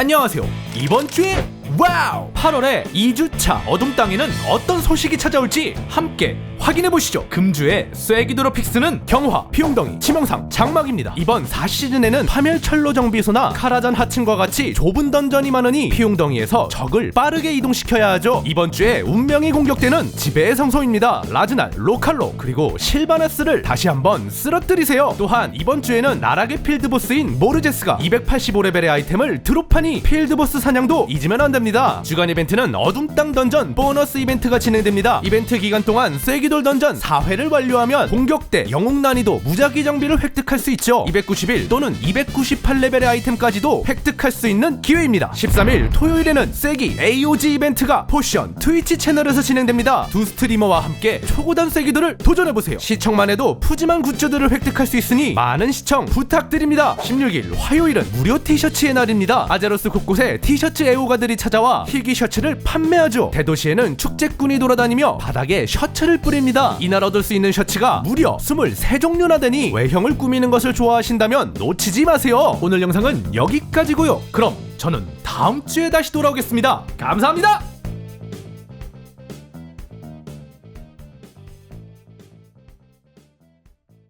안녕하세요. 이번 주에 와우! 8월에 2주차 어둠 땅에는 어떤 소식이 찾아올지 함께 확인해 보시죠. 금주의 쐐기드로픽스는 경화, 피용덩이, 치명상, 장막입니다. 이번 4시즌에는 파멸철로 정비소나 카라잔 하층과 같이 좁은 던전이 많으니 피용덩이에서 적을 빠르게 이동시켜야 하죠. 이번 주에 운명이 공격되는 지배의 성소입니다. 라즈날, 로칼로, 그리고 실바나스를 다시 한번 쓰러뜨리세요. 또한 이번 주에는 나락의 필드보스인 모르제스가 285레벨의 아이템을 드롭하니 필드보스 사냥도 잊으면 안 됩니다. 주간 이벤트는 어둠 땅 던전 보너스 이벤트가 진행됩니다. 이벤트 기간 동안 쐐기 돌 던전 4회를 완료하면 공격 대 영웅 난이도 무작위 장비를 획득할 수 있죠. 291 또는 298레벨의 아이템까지도 획득할 수 있는 기회입니다. 13일 토요일에는 쐐기 AOG 이벤트가 포션 트위치 채널에서 진행됩니다. 두 스트리머와 함께 초고단 쐐기돌을 도전해보세요. 시청만 해도 푸짐한 굿즈들을 획득할 수 있으니 많은 시청 부탁드립니다. 16일 화요일은 무료 티셔츠의 날입니다. 아제로스 곳곳에 티셔츠 애호가들이 찾아와 희귀 셔츠를 판매하죠. 대도시에는 축제꾼이 돌아다니며 바닥에 셔츠를 뿌립 니다. 이날 얻을 수 있는 셔츠가 무려 23종류나 되니 외형을 꾸미는 것을 좋아하신다면 놓치지 마세요. 오늘 영상은 여기까지고요. 그럼 저는 다음 주에 다시 돌아오겠습니다. 감사합니다.